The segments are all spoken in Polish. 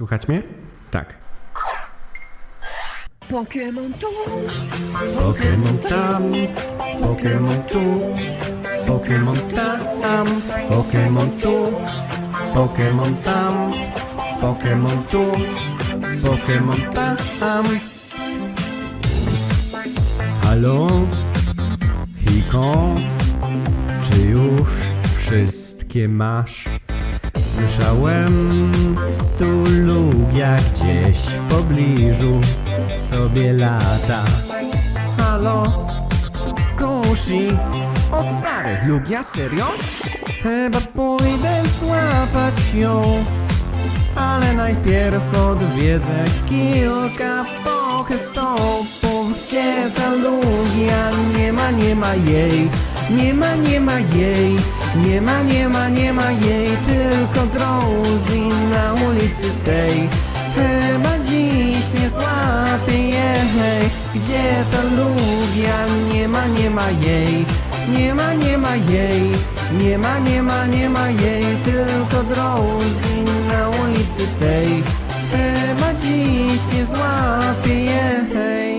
Słychać mnie? Tak. Pokémon tu, Pokémon tam, Pokémon tu, Pokémon tam, Pokémon tu, Pokémon tam, Pokémon tu, Pokémon tam. Halo? Hiko? Czy już wszystkie masz? Słyszałem, tu Lugia gdzieś w pobliżu sobie lata. Halo? Kusi? O stary, Lugia, serio? Chyba pójdę złapać ją ale najpierw odwiedzę kilka pokestopów Gdzie ta Lugia? Nie ma, nie ma jej Nie ma, nie ma jej Nie ma, nie ma, nie ma jej Tylko Drowsy na ulicy tej. Chyba dziś nie złapię jej Gdzie ta Lugia? Nie ma, nie ma jej Nie ma, nie ma jej Nie ma, nie ma, nie ma jej Tylko Drowsy na ulicy tej. Chyba dziś nie złapię jej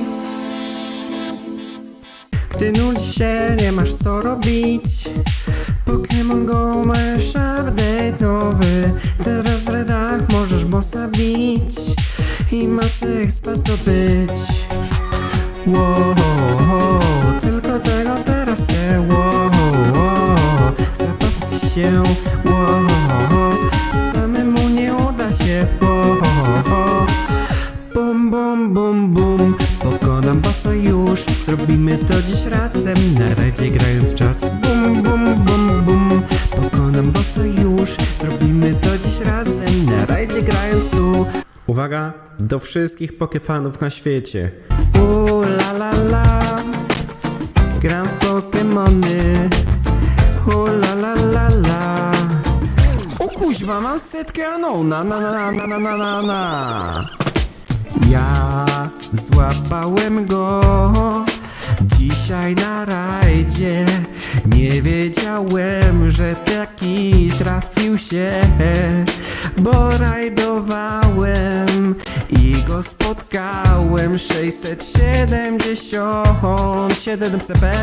Gdy nudzi się, nie masz co robić. Pokémon Go masz update nowy Teraz w redach możesz bossa bić I masę expa zdobyć. Wow, Bum, bum, bum, bum. Pokonam bossa już. Zrobimy to dziś razem. Na rajdzie grając tu. Uwaga, do wszystkich pokefanów na świecie. U la la la. Gram w Pokemony U la la la la. O kuźwa, mam setkę Anona. Na na na na na na na na. Ja złapałem go dzisiaj na rajdzie. Nie wiedziałem, że taki trafił się, bo rajdowałem i go spotkałem 677 CP.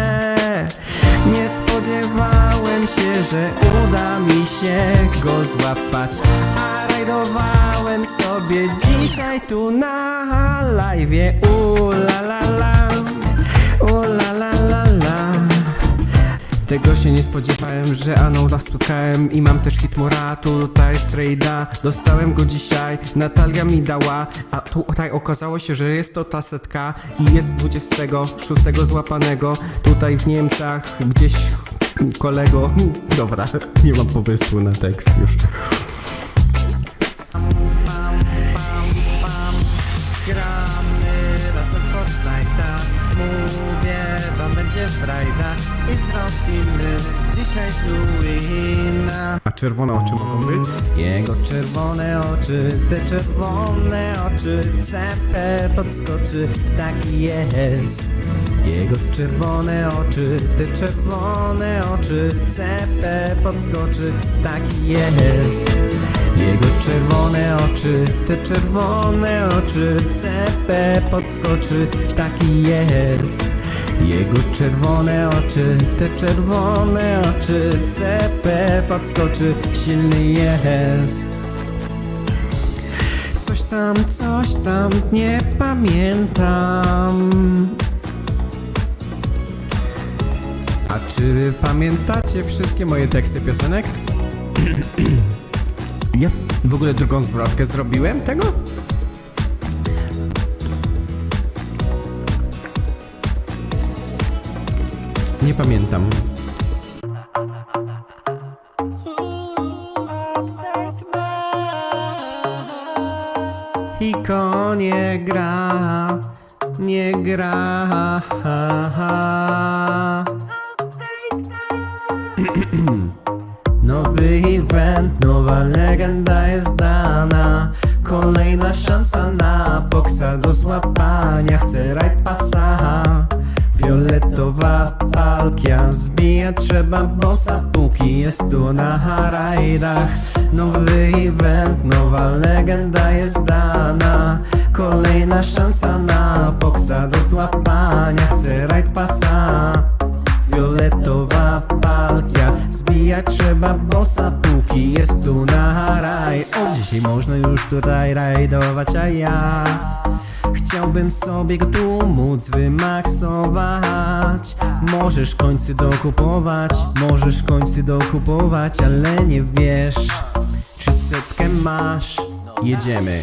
Nie spodziewałem się, że uda mi się go złapać, a rajdowałem sobie dzisiaj tu na live. U la la la, u la la la la. Tego się nie spodziewałem, że Anouda spotkałem i mam też Hitmora, tutaj Strayda Dostałem go dzisiaj, Natalia mi dała, a tutaj okazało się, że jest to ta setka i jest 26 złapanego tutaj w Niemcach, gdzieś kolego, dobra, nie mam pomysłu na tekst już. Gramy razem Fortnite'a Mówię wam będzie frajda. I zrobimy dzisiaj Halloween A czerwone oczy mogą być? Jego czerwone oczy, te czerwone oczy CP podskoczy, taki jest. Jego czerwone oczy, te czerwone oczy CP podskoczy, taki jest. Jego czerwone oczy, te czerwone oczy CP podskoczy, taki jest Jego czerwone oczy, te czerwone oczy CP podskoczy, silny jest Coś tam, coś tam, nie pamiętam A czy wy pamiętacie wszystkie moje teksty piosenek? Ja w ogóle drugą zwrotkę zrobiłem tego? Nie pamiętam. Hiko nie gra, nie gra. Nowy event, nowa legenda jest dana Kolejna szansa na boksa do złapania Chcę rajd pasa Fioletowa palkia Zbijać trzeba bossa. Póki jest tu na rajdach Nowy event, nowa legenda jest dana. Kolejna szansa na boksa do złapania. Chcę rajd pasa Fioletowa Trzeba bossa Póki jest tu na raj. Od dzisiaj można już tutaj rajdować A ja Chciałbym sobie go tu móc wymaksować. Możesz końcy dokupować Możesz końcy dokupować Ale nie wiesz Czy setkę masz. Jedziemy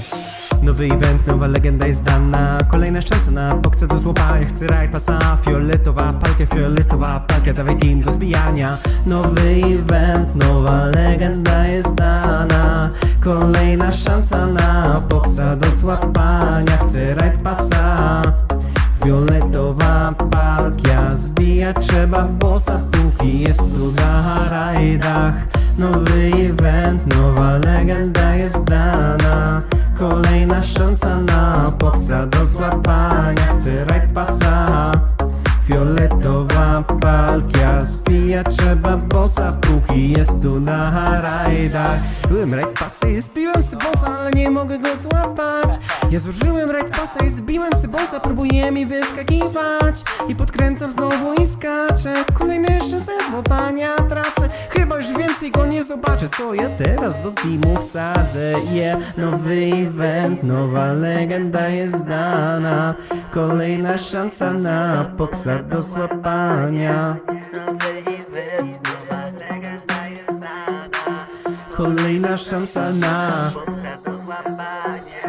Nowy event, nowa legenda jest dana. Kolejna szansa na boksa do złapania. Chcę rajd pasa, fioletowa palka Fioletowa palka, dawaj game do zbijania. Nowy event, nowa legenda jest dana. Kolejna szansa na boksa do złapania. Chcę rajd pasa Fioletowa palkia. Zbija trzeba bossa póki jest tu na rajdach. Nowy event, nowa legenda jest dana szansa na boksa do złapania. Chcę rajd pasa Fioletowa Zbija trzeba bossa póki jest tu na rajdach. Byłem rajd pasa i zbiłem sy bossa, ale nie mogę go złapać. Ja zużyłem rajd pasa i zbiłem sy bossa Próbuję mi wyskakiwać. I podkręcam znowu i skaczę. Kolejny szanse złapania tracę. Chyba już więcej go nie zobaczę Co ja teraz do teamu wsadzę. Yeah, nowy event, nowa legenda jest dana. Kolejna szansa na boksa do złapania Szansa na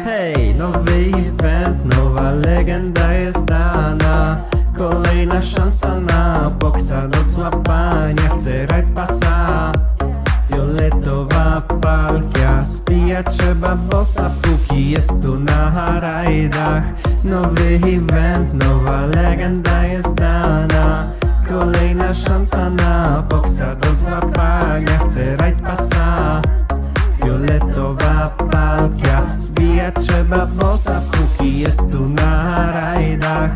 Hej, nowy event, nowa legenda jest dana. Kolejna szansa na boksa do złapania. Chcę rajd pasa. Fioletowa palkia Spijać trzeba bossa. Póki jest tu na rajdach. Nowy event, nowa legenda jest dana. Kolejna szansa na boksa do złapania. Chcę rajd pasa Fioletowa palkia Zbijać trzeba bossa póki jest tu na rajdach.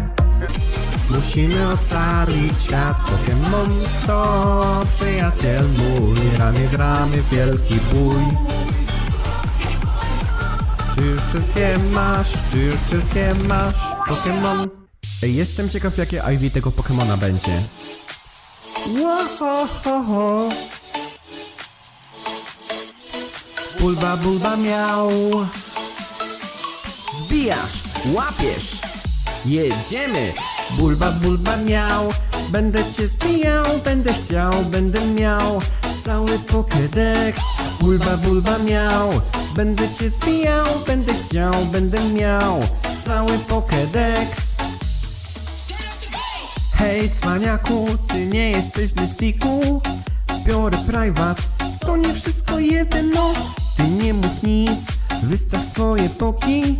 Musimy ocalić świat Pokémon to przyjaciel mój. Ramię w ramię wielki bój. Czy już wszystkie masz? Czy już wszystkie masz? Pokémon? Jestem ciekaw jakie IV tego Pokémona będzie. Łohohoho Bulba, bulba miał. Zbijasz, łapiesz. Jedziemy! Bulba, bulba miał. Będę cię zbijał, będę chciał, będę miał Cały Pokédex Bulba, bulba miał. Będę cię zbijał, będę chciał, będę miał Cały Pokédex Hej, cwaniaku, ty nie jesteś z Mystiku. Biorę private, to nie wszystko jedno Ty nie mów nic, wystaw swoje poki.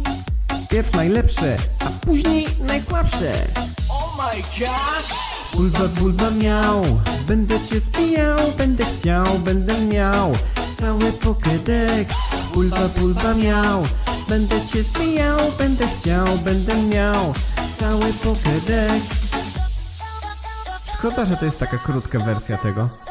Pierw najlepsze, a później najsłabsze. Oh my gosh! Bulba, bulba miał. Będę cię spijał, będę chciał, będę miał Cały Pokédex. Bulba, bulba miał. Będę cię spijał, będę chciał, będę miał Cały Pokédex. Szkoda, że to jest taka krótka wersja tego